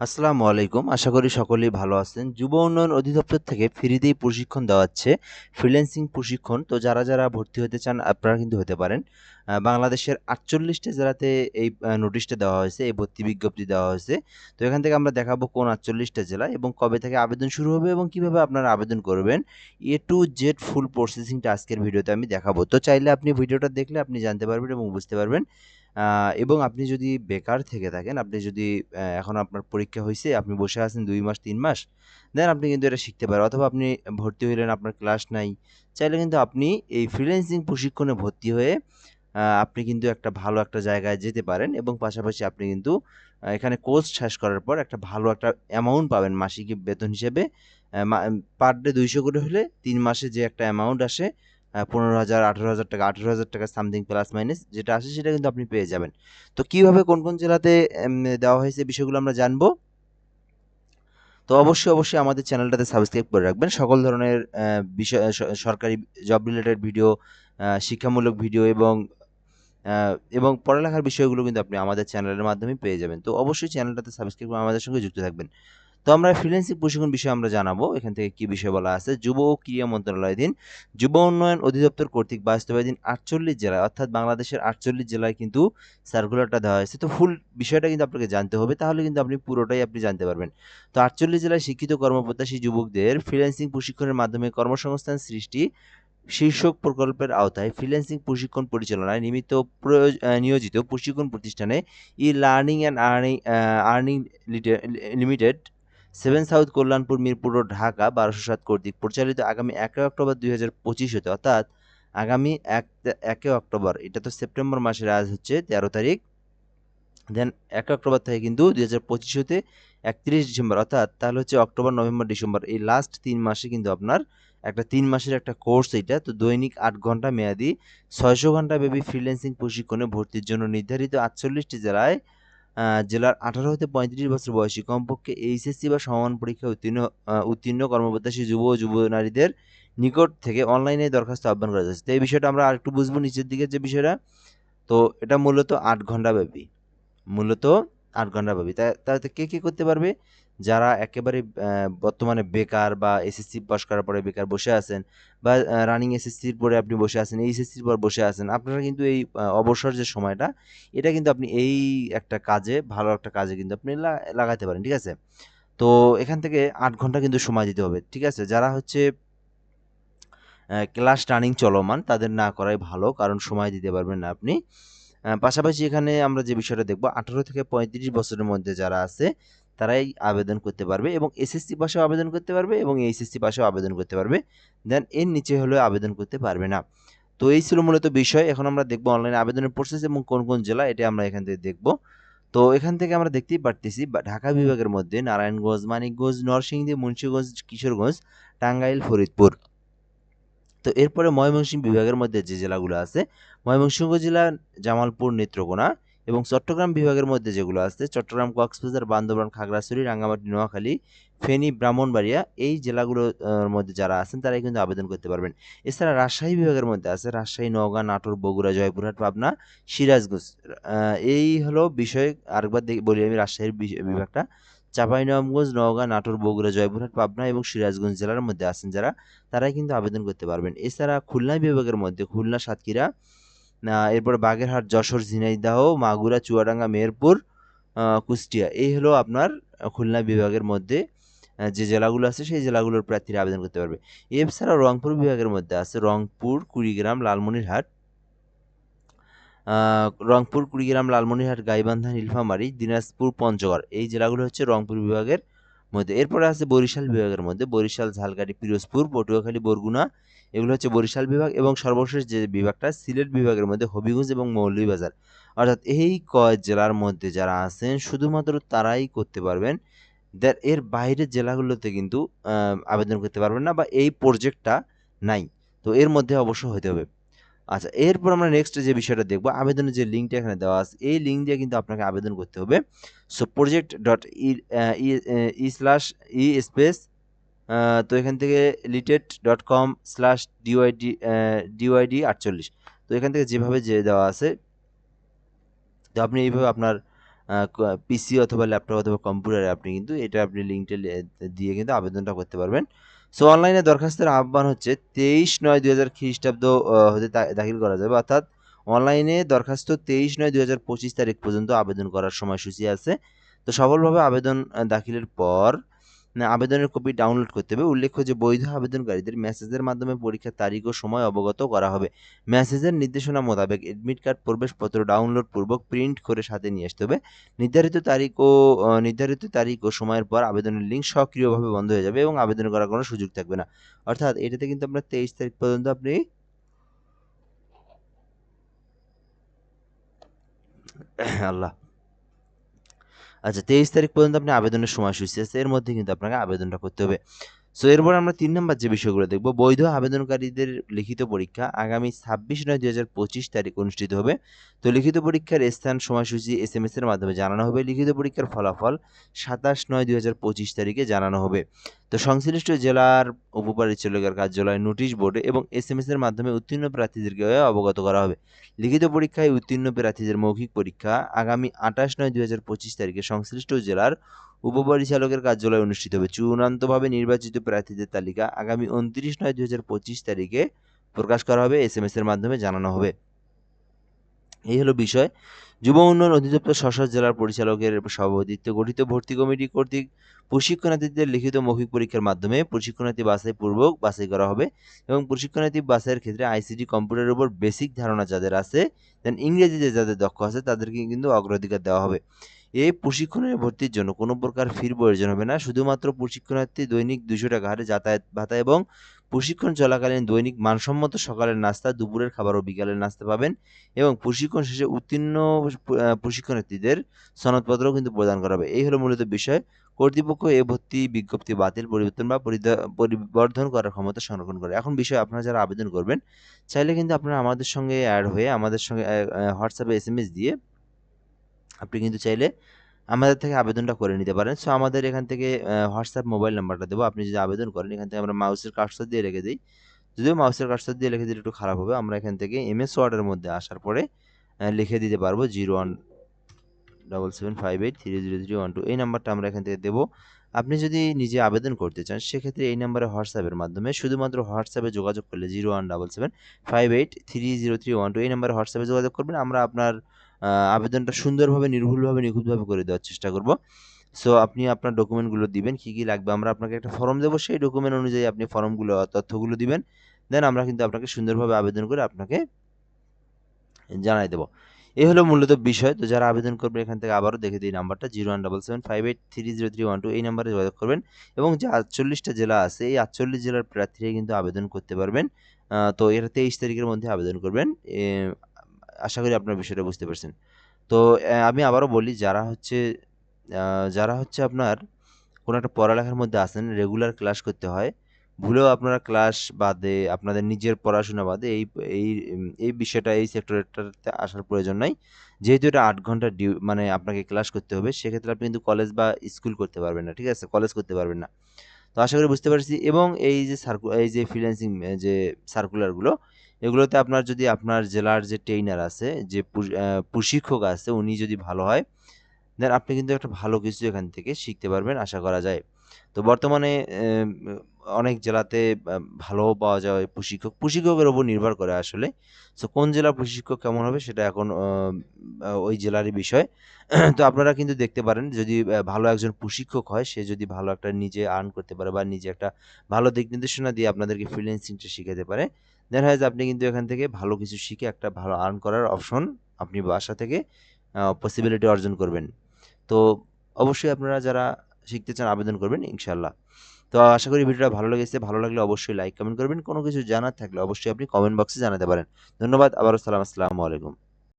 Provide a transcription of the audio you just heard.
আসসালামু আলাইকুম। আশা করি সকলেই ভালো আছেন। যুব উন্নয়ন অধিদপ্তর থেকে ফ্রিতেই প্রশিক্ষণ দেওয়া হচ্ছে, ফ্রিল্যান্সিং প্রশিক্ষণ। তো যারা যারা ভর্তি হতে চান, আপনারা কিন্তু হতে পারেন। বাংলাদেশের আটচল্লিশটা জেলাতে এই নোটিশটা দেওয়া হয়েছে, এই ভর্তি বিজ্ঞপ্তি দেওয়া হয়েছে। তো এখান থেকে আমরা দেখাবো কোন আটচল্লিশটা জেলা এবং কবে থেকে আবেদন শুরু হবে এবং কীভাবে আপনারা আবেদন করবেন। এ টু জেড ফুল প্রসেসিংটা আজকের ভিডিওতে আমি দেখাবো। তো চাইলে আপনি ভিডিওটা দেখলে আপনি জানতে পারবেন এবং বুঝতে পারবেন এবং আপনি যদি বেকার থেকে থাকেন, আপনি যদি এখন আপনার পরীক্ষা হয়েছে আপনি বসে আছেন দুই মাস, তিন মাস, দেন আপনি কিন্তু এটা শিখতে পারেন। অথবা আপনি ভর্তি হইলেন, আপনার ক্লাস নাই, চাইলে কিন্তু আপনি এই ফ্রিল্যান্সিং প্রশিক্ষণে ভর্তি হয়ে আপনি কিন্তু একটা ভালো একটা জায়গায় যেতে পারেন এবং পাশাপাশি আপনি কিন্তু এখানে কোর্স শেষ করার পর একটা ভালো একটা অ্যামাউন্ট পাবেন মাসিক বেতন হিসেবে। পার ডে দুইশো করে হলে তিন মাসে যে একটা অ্যামাউন্ট আসে পনেরো হাজার, আঠেরো হাজার টাকা, আঠেরো হাজার টাকা সামথিং প্লাস মাইনাস যেটা আসে সেটা কিন্তু আপনি পেয়ে যাবেন। তো কীভাবে কোন কোন জেলাতে দেওয়া হয়েছে বিষয়গুলো আমরা জানব। তো অবশ্যই অবশ্যই আমাদের চ্যানেলটাতে সাবস্ক্রাইব করে রাখবেন। সকল ধরনের বিষয় সরকারি জব রিলেটেড ভিডিও শিক্ষামূলক ভিডিও এবং এবং পড়ালেখার বিষয়গুলো কিন্তু আপনি আমাদের চ্যানেলের মাধ্যমে পেয়ে যাবেন। তো অবশ্যই চ্যানেলটাতে সাবস্ক্রাইব করে আমাদের সঙ্গে যুক্ত থাকবেন। তো আমরা ফ্রিল্যান্সিং প্রশিক্ষণ বিষয়ে আমরা জানাব। এখান থেকে কি বিষয় বলা আছে? যুব ও ক্রীড়া মন্ত্রণালয়াধীন যুব উন্নয়ন অধিদপ্তর কর্তৃক বাস্তবাধীন আটচল্লিশ জেলায়। অর্থাৎ বাংলাদেশের আটচল্লিশ জেলায় কিন্তু সার্কুলারটা দেওয়া হয়েছে। তো ফুল বিষয়টা কিন্তু আপনাকে জানতে হবে। তাহলে কিন্তু আপনি পুরোটাই আপনি জানতে পারবেন। তো আটচল্লিশ জেলায় শিক্ষিত কর্মপ্রত্যাশী যুবকদের ফ্রিল্যান্সিং প্রশিক্ষণের মাধ্যমে কর্মসংস্থান সৃষ্টি শীর্ষক প্রকল্পের আওতায় ফ্রিল্যান্সিং প্রশিক্ষণ পরিচালনায় নিমিত্ত নিয়োজিত প্রশিক্ষণ প্রতিষ্ঠানে E learning and earning earning limited seven south Kalyanpur, Mirpur road Dhaka বারোশো সাত কর্তৃক পরিচালিত আগামী একই অক্টোবর দুই হাজার পঁচিশ হতে অর্থাৎ আগামী এক, একে অক্টোবর, এটা তো সেপ্টেম্বর মাসের, আজ হচ্ছে তেরো তারিখ দেন এক অক্টোবর থেকে কিন্তু দুই হাজার পঁচিশ হতে একত্রিশ ডিসেম্বর, অর্থাৎ তাহলে হচ্ছে অক্টোবর, নভেম্বর, ডিসেম্বর, এই লাস্ট তিন মাসে কিন্তু আপনার একটা তিন মাসের একটা কোর্স এটা তো দৈনিক আট ঘণ্টা মেয়াদি, ছয়শো ঘণ্টা বেবি ফ্রিল্যান্সিং প্রশিক্ষণে ভর্তির জন্য নির্ধারিত আটচল্লিশটি জেলায় জেলার আঠারো হতে পঁয়ত্রিশ বছর বয়সী কমপক্ষে এইচএসসি বা সমান পরীক্ষায় উত্তীর্ণ উত্তীর্ণ কর্মপ্রত্যাশী যুব ও যুব নারীদের নিকট থেকে অনলাইনে দরখাস্ত আহ্বান করা যাচ্ছে। তো এই বিষয়টা আমরা আরেকটু বুঝব নিচের দিকে যে বিষয়টা। তো এটা মূলত আট ঘণ্টা ব্যাপী। মূলত আট ঘণ্টা ব্যাপী। তাতে কে কে করতে পারবে? যারা একেবারে বর্তমানে বেকার বা এসএসসি পাস করার পরে বেকার বসে আছেন বা রানিং এসএসসির পরে আপনি বসে আছেন এইচএসসির পর বসে আছেন, আপনারা কিন্তু এই অবসর যে সময়টা, এটা কিন্তু আপনি এই একটা কাজে, ভালো একটা কাজে কিন্তু আপনি লাগাতে পারেন, ঠিক আছে? তো এখান থেকে আট ঘণ্টা কিন্তু সময় দিতে হবে, ঠিক আছে? যারা হচ্ছে ক্লাস রানিং চলমান, তাদের না করাই ভালো, কারণ সময় দিতে পারবেন না আপনি। পাশাপাশি এখানে আমরা যে বিষয়টা দেখব, আঠারো থেকে পঁয়ত্রিশ বছরের মধ্যে যারা আছে তারাই আবেদন করতে পারবে এবং এসএসসি পাশেও আবেদন করতে পারবে এবং এইচএসসি পাশেও আবেদন করতে পারবে। দেন এর নিচে হলেও আবেদন করতে পারবে না। তো এই ছিল মূলত বিষয়। এখন আমরা দেখব অনলাইনে আবেদনের প্রসেস এবং কোন কোন জেলা, এটা আমরা এখান থেকে দেখব। তো এখান থেকে আমরা দেখতেই পারতেছি ঢাকা বিভাগের মধ্যে নারায়ণগঞ্জ, মানিকগঞ্জ, নরসিংদী, মুন্সিগঞ্জ, কিশোরগঞ্জ, টাঙ্গাইল, ফরিদপুর। তো এরপরে ময়মনসিংহ বিভাগের মধ্যে যে জেলাগুলো আছে, ময়মনসিংহ জেলা জামালপুর, নেত্রকোনা। এবং চট্টগ্রাম বিভাগের মধ্যে যেগুলো আছে, চট্টগ্রাম, কক্সবাজার, বান্দরবান, খাগড়াছড়ি, রাঙ্গামাটি, নোয়াখালী, ফেনী, ব্রাহ্মণবাড়িয়া, এই জেলাগুলোর মধ্যে যারা আছেন, তারাই কিন্তু আবেদন করতে পারবেন। এছাড়া রাজশাহী বিভাগের মধ্যে আছে, রাজশাহী, নওগাঁ, নাটোর, বগুড়া, জয়পুরহাট, পাবনা, সিরাজগঞ্জ। এই হলো বিষয়। আরেকবার বলি আমি রাজশাহীর বিভাগটা। চাঁপাইনবাবগঞ্জ, নওগাঁ, নাটোর, বগুড়া, জয়পুরহাট, পাবনা এবং সিরাজগঞ্জ জেলার মধ্যে আছেন যারা, তারাই কিন্তু আবেদন করতে পারবেন। এছাড়া খুলনা বিভাগের মধ্যে খুলনা, সাতক্ষীরা এরপরে বাগেরহাট, যশোর, ঝিনাইদাহ, মাগুরা, চুয়াডাঙ্গা, মেহেরপুর কুষ্টিয়া। এই হলো আপনার খুলনা বিভাগের মধ্যে যে জেলাগুলো আছে সেই জেলাগুলোর প্রার্থীরা আবেদন করতে পারবে। এছাড়া রংপুর বিভাগের মধ্যে আছে রংপুর, কুড়িগ্রাম, লালমনিরহাট রংপুর, কুড়িগ্রাম, লালমনিরহাট, গাইবান্ধা, নীলফামারী, দিনাজপুর, পঞ্চগড়। এই জেলাগুলো হচ্ছে রংপুর বিভাগের মধ্যে। এরপরে আছে বরিশাল বিভাগের মধ্যে। বরিশাল, ঝালকাঠি, পিরোজপুর, পটুয়াখালী, বরগুনা এগুলো হচ্ছে বরিশাল বিভাগ এবং সর্বশেষ যে বিভাগটা সিলেট বিভাগের মধ্যে হবিগঞ্জ এবং মৌলভীবাজার। অর্থাৎ এই কয় জেলার মধ্যে যারা আছেন, শুধুমাত্র তারাই করতে পারবেন। দ্যাট এর বাইরের জেলাগুলোতে কিন্তু আবেদন করতে পারবেন না বা এই প্রজেক্টটা নাই। তো এর মধ্যে অবশ্য হতে হবে। আচ্ছা এরপর আমরা নেক্সট যে বিষয়টা দেখব, আবেদনের যে লিঙ্কটা এখানে দেওয়া আছে, এই লিঙ্ক দিয়ে কিন্তু আপনাকে আবেদন করতে হবে। So project dot E slash E space তো এখান থেকে লিটেড dot com slash DYD DYD আটচল্লিশ। তো এখান থেকে যেভাবে যে দেওয়া আছে, তো আপনি এইভাবে আপনার পিসি অথবা ল্যাপটপ অথবা কম্পিউটারে আপনি কিন্তু এটা আপনি লিঙ্কটা দিয়ে কিন্তু আবেদনটা করতে পারবেন। সো অনলাইনে দরখাস্তের আহ্বান হচ্ছে তেইশ নয় দুই হাজার খ্রিস্টাব্দ হতে দা- দাখিল করা যাবে। অর্থাৎ অনলাইনে দরখাস্ত তেইশ নয় দুই হাজার পঁচিশ তারিখ পর্যন্ত আবেদন করার সময়সূচি আছে। তো সফলভাবে আবেদন দাখিলের পর আবেদনের কপি ডাউনলোড করতে হবে। উল্লেখ্য যে, বৈধ আবেদনকারীদের মেসেজের মাধ্যমে পরীক্ষার তারিখ ও সময় অবগত করা হবে। মেসেজের নির্দেশনা মোতাবেক এডমিট কার্ড প্রবেশপত্র ডাউনলোড পূর্বক প্রিন্ট করে সাথে নিয়ে আসতে হবে। নির্ধারিত তারিখ ও নির্ধারিত তারিখ ও সময়ের পর আবেদনের লিঙ্ক সক্রিয়ভাবে বন্ধ হয়ে যাবে এবং আবেদন করার কোনো সুযোগ থাকবে না। অর্থাৎ এটাতে কিন্তু আপনার তেইশ তারিখ পর্যন্ত আপনি আল্লাহ। আচ্ছা তেইশ তারিখ পর্যন্ত আপনি আবেদনের সময়সূচি আছে, এর মধ্যে কিন্তু আপনাকে আবেদনটা করতে হবে। সো এরপর আমরা তিন নম্বর যে বিষয়গুলো দেখব, বৈধ আবেদনকারীদের লিখিত পরীক্ষা আগামী ছাব্বিশ নয় দুই হাজার পঁচিশ তারিখ অনুষ্ঠিত হবে। তো, লিখিত পরীক্ষার স্থান, সময়সূচি এস এম এস এর মাধ্যমে জানানো হবে। লিখিত পরীক্ষার ফলাফল সাতাশ নয় দুই হাজার পঁচিশ তারিখে জানানো হবে। তো সংশ্লিষ্ট জেলার উপপরিচালকের কার্যালয় নোটিশ বোর্ডে এবং এস এম এস এর মাধ্যমে উত্তীর্ণ প্রার্থীদেরকে অবগত করা হবে। লিখিত পরীক্ষায় উত্তীর্ণ প্রার্থীদের মৌখিক পরীক্ষা আগামী আঠাশ নয় দুই হাজার পঁচিশ তারিখে সংশ্লিষ্ট জেলার উপপরিচালকের কার্যালয়ে অনুষ্ঠিত হবে। চূড়ান্তভাবে নির্বাচিত প্রার্থীদের তালিকা আগামী উনত্রিশ নয় দুই হাজার পঁচিশ তারিখে প্রকাশ করা হবে। এস এম এস এর মাধ্যমে জানানো হবে। এই হলো বিষয়। যুব উন্নয়ন অধিদপ্তর স্ব জেলার পরিচালকের সভাপতিত্বে গঠিত ভর্তি কমিটি কর্তৃক প্রশিক্ষণার্থীদের লিখিত মৌখিক পরীক্ষার মাধ্যমে প্রশিক্ষণার্থী বাছাই পূর্বক বাছাই করা হবে এবং প্রশিক্ষণার্থী বাছাইয়ের ক্ষেত্রে আইসিটি কম্পিউটারের উপর বেসিক ধারণা যাদের আছে দেন ইংরেজিতে যাদের দক্ষ আছে তাদেরকে কিন্তু অগ্রাধিকার দেওয়া হবে। এই প্রশিক্ষণের ভর্তির জন্য কোনো প্রকার ফির প্রয়োজন হবে না। শুধুমাত্র প্রশিক্ষণার্থী দৈনিক দুশো টাকা হারে যাতায়াত ভাতা এবং প্রশিক্ষণ চলাকালীন দৈনিক মানসম্মত সকালের নাস্তা, দুপুরের খাবার ও বিকালের নাস্তা পাবেন এবং প্রশিক্ষণ শেষে উত্তীর্ণ প্রশিক্ষণার্থীদের সনদপত্রও কিন্তু প্রদান করা হবে। এই হলো মূলত বিষয়। কর্তৃপক্ষ এ ভর্তি বিজ্ঞপ্তি বাতিল, পরিবর্তন বা পরিবর্ধন করার ক্ষমতা সংরক্ষণ করে। এখন বিষয় আপনারা যারা আবেদন করবেন, চাইলে কিন্তু আপনারা আমাদের সঙ্গে অ্যাড হয়ে আমাদের সঙ্গে হোয়াটসঅ্যাপে এস এম এস দিয়ে আপনি কিন্তু চাইলে আমাদের থেকে আবেদনটা করে নিতে পারেন। সো আমাদের এখান থেকে হোয়াটসঅ্যাপ মোবাইল নাম্বারটা দেবো। আপনি যদি আবেদন করেন, এখান থেকে আমরা মাউসের কার্সর দিয়ে রেখে দিই। যদিও মাউসের কার্সর দিয়ে লিখে দিলে একটু খারাপ হবে, আমরা এখান থেকে এম এমএস ওয়ার্ডের মধ্যে আসার পরে লিখে দিতে পারব। Zero one double seven five eight three zero zero one two এই নাম্বারটা আমরা এখান থেকে দেবো। আপনি যদি নিজে আবেদন করতে চান, সেক্ষেত্রে এই নাম্বারে হোয়াটসঅ্যাপের মাধ্যমে শুধুমাত্র হোয়াটসঅ্যাপে যোগাযোগ করলে zero one double seven five eight three zero three one two এই নাম্বারে হোয়াটসঅ্যাপে যোগাযোগ করবেন। আমরা আপনার আবেদনটা সুন্দরভাবে, নির্ভুলভাবে, নিখুঁতভাবে করে দেওয়ার চেষ্টা করব। সো আপনি আপনার ডকুমেন্টগুলো দিবেন, কী কী লাগবে, আমরা আপনাকে একটা ফর্ম দেবো। সেই ডকুমেন্ট অনুযায়ী আপনি ফর্মগুলো তথ্যগুলো দিবেন। দেন আমরা কিন্তু আপনাকে সুন্দরভাবে আবেদন করে আপনাকে জানাই দেবো। এই হলো মূলত বিষয়। তো যারা আবেদন করবেন, এখান থেকে আবারও দেখে দিই নাম্বারটা, zero one double seven five eight three zero three one two. এই নাম্বারে যোগাযোগ করবেন এবং যে আটচল্লিশটা জেলা আছে, এই আটচল্লিশ জেলার প্রার্থীরা কিন্তু আবেদন করতে পারবেন। তো এটা তেইশ তারিখের মধ্যে আবেদন করবেন। আশা করি আপনার বিষয়টা বুঝতে পারছেন। তো আমি আবারও বলি, যারা হচ্ছে যারা হচ্ছে আপনার কোনো একটা পড়ালেখার মধ্যে আছেন, রেগুলার ক্লাস করতে হয় ভুলেও আপনারা ক্লাস বাদে, আপনাদের নিজের পড়াশোনা বাদে এই এই এই বিষয়টা, এই সেক্টরটাতে আসার প্রয়োজন নাই। যেহেতু এটা আট ঘণ্টা ডিউ মানে আপনাকে ক্লাস করতে হবে, সেক্ষেত্রে আপনি কিন্তু কলেজ বা স্কুল করতে পারবেন না, ঠিক আছে? কলেজ করতে পারবেন না। তো আশা করি বুঝতে পারছি। এবং এই যে সার্কু এই যে ফ্রিল্যান্সিং যে সার্কুলারগুলো এগুলোতে আপনার যদি আপনার জেলার যে ট্রেইনার আছে, যে প্রশি- প্রশিক্ষক আছে, উনি যদি ভালো হয় দেন আপনি কিন্তু একটা ভালো কিছু এখান থেকে শিখতে পারবেন, আশা করা যায়। তো বর্তমানে অনেক জেলাতে ভালো পাওয়া যায় প্রশিক্ষক। প্রশিক্ষকের উপর নির্ভর করে আসলে। সো কোন জেলার প্রশিক্ষক কেমন হবে সেটা এখন ওই জেলারই বিষয়। তো আপনারা কিন্তু দেখতে পারেন, যদি ভালো একজন প্রশিক্ষক হয়, সে যদি ভালো একটা নিজে আর্ন করতে পারে বা নিজে একটা ভালো দিক নির্দেশনা দিয়ে আপনাদেরকে ফ্রিল্যান্সিংটা শিখাতে পারে। দেন হয় যে আপনি কিন্তু এখান থেকে ভালো কিছু শিখে একটা ভালো আর্ন করার অপশন আপনি বাসা থেকে পসিবিলিটি অর্জন করবেন। তো অবশ্যই আপনারা যারা শিখতে চান আবেদন করবেন ইনশাল্লাহ তো আশা করি ভিডিওটা ভালো লেগেছে। ভালো লাগলে অবশ্যই লাইক কমেন্ট করবেন। কোনো কিছু জানার থাকলে অবশ্যই আপনি কমেন্ট বক্সে জানাতে পারেন। ধন্যবাদ, আবারও সালাম, আসসালামু আলাইকুম।